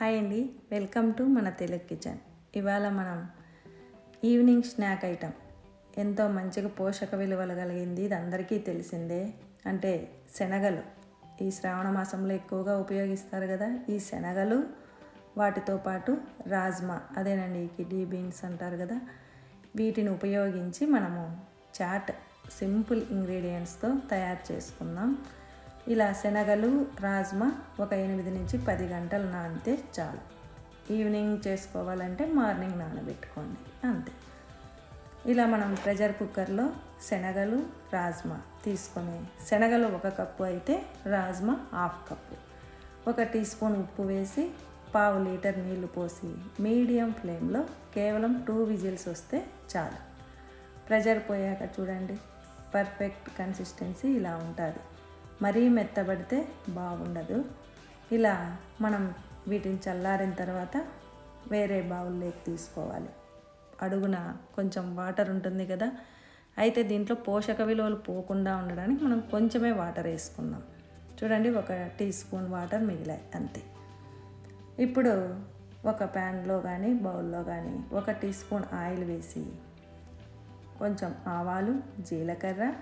Hi అండి. Welcome to మన Telugu kitchen. ఇవాళ మనం ఈవినింగ్ స్నాక్ ఐటమ్. ఎంతో మంచిగా పోషక విలువలు కలిగింది ఇది అందరికీ తెలిసిందే. అంటే శనగలు. ఈ శ్రావణ మాసంలో ఎక్కువగా ఉపయోగిస్తారు కదా ఈ శనగలు వాటితో పాటు రాజ్మా. అదేనండి కిడ్నీ బీన్స్ అంటారు కదా. వీటిని ఉపయోగించి మనము చాట్ సింపుల్ ఇంగ్రీడియంట్స్తో తయారు చేసుకుందాం. ఇలా శనగలు రాజ్మా ఒక ఎనిమిది నుంచి పది గంటలు నానితే చాలు. ఈవినింగ్ చేసుకోవాలంటే మార్నింగ్ నానబెట్టుకోండి అంతే. ఇలా మనం ప్రెషర్ కుక్కర్లో శనగలు రాజ్మా తీసుకొని శనగలు ఒక కప్పు అయితే రాజ్మా హాఫ్ కప్పు. ఒక టీ స్పూన్ ఉప్పు వేసి పావు లీటర్ నీళ్ళు పోసి మీడియం ఫ్లేమ్లో కేవలం టూ విజిల్స్ వస్తే చాలు. ప్రెషర్ పోయాక చూడండి పర్ఫెక్ట్ కన్సిస్టెన్సీ ఇలా ఉంటుంది. మరీ మెత్తబడితే బాగుండదు. ఇలా మనం వీటిని చల్లారిన తర్వాత వేరే బౌల్లోకి తీసుకోవాలి. అడుగున కొంచెం వాటర్ ఉంటుంది కదా అయితే దీంట్లో పోషక విలువలు పోకుండా ఉండడానికి మనం కొంచెమే వాటర్ వేసుకుందాం. చూడండి ఒక టీ స్పూన్ వాటర్ మిగిలాయి అంతే. ఇప్పుడు ఒక ప్యాన్లో కానీ బౌల్లో కానీ ఒక టీ స్పూన్ ఆయిల్ వేసి కొంచెం ఆవాలు జీలకర్ర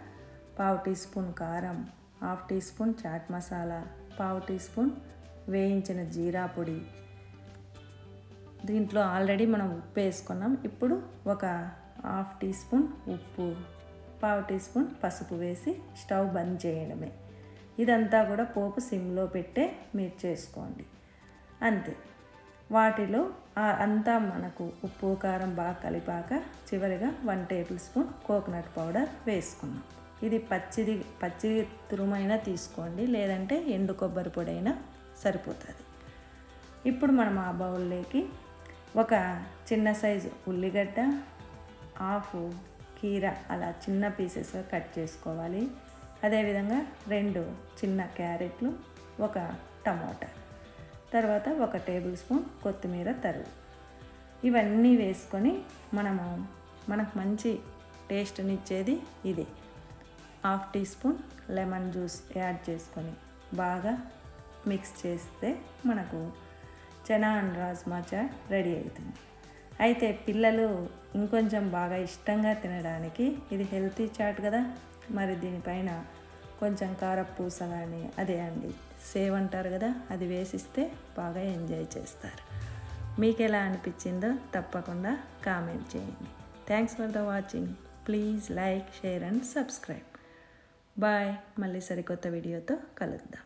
పావు టీ స్పూన్ కారం half teaspoon chaat masala పావు టీ స్పూన్ వేయించిన జీరా పొడి. దీంట్లో ఆల్రెడీ మనం ఉప్పు వేసుకున్నాం. ఇప్పుడు ఒక హాఫ్ టీ స్పూన్ ఉప్పు పావు టీ స్పూన్ పసుపు వేసి స్టవ్ బంద్ చేయడమే. ఇదంతా కూడా పోపు సిమ్లో పెట్టే మీరు చేసుకోండి. అంతే. వాటిలో అంతా మనకు ఉప్పు కారం బాగా కలిపాక చివరిగా one tablespoon coconut powder వేసుకున్నాం. ఇది పచ్చిది పచ్చి తురుమైనా తీసుకోండి. లేదంటే ఎండు కొబ్బరి పొడి అయినా సరిపోతుంది. ఇప్పుడు మనం ఆ బౌల్లోకి ఒక చిన్న సైజు ఉల్లిగడ్డ హాఫ్ కీర అలా చిన్న పీసెస్గా కట్ చేసుకోవాలి. అదేవిధంగా రెండు చిన్న క్యారెట్లు ఒక టమోటా తర్వాత ఒక టేబుల్ స్పూన్ కొత్తిమీర తరుగు ఇవన్నీ వేసుకొని మనము మనకు మంచి టేస్ట్నిచ్చేది ఇదే. Half teaspoon lemon juice add చేసుకొని బాగా మిక్స్ చేస్తే మనకు చనా అండ్ రాజ్మా చాట్ రెడీ అవుతుంది. అయితే పిల్లలు ఇంకొంచెం బాగా ఇష్టంగా తినడానికి ఇది హెల్తీ చాట్ కదా. మరి దీనిపైన కొంచెం కారపూస కానీ అదే అండి సేవ్ అంటారు కదా అది వేసిస్తే బాగా ఎంజాయ్ చేస్తారు. మీకు ఎలా అనిపించిందో తప్పకుండా కామెంట్ చేయండి. Thanks for the watching. Please like share and subscribe. Bye. మళ్ళీ సరికొత్త వీడియోతో కలుద్దాం.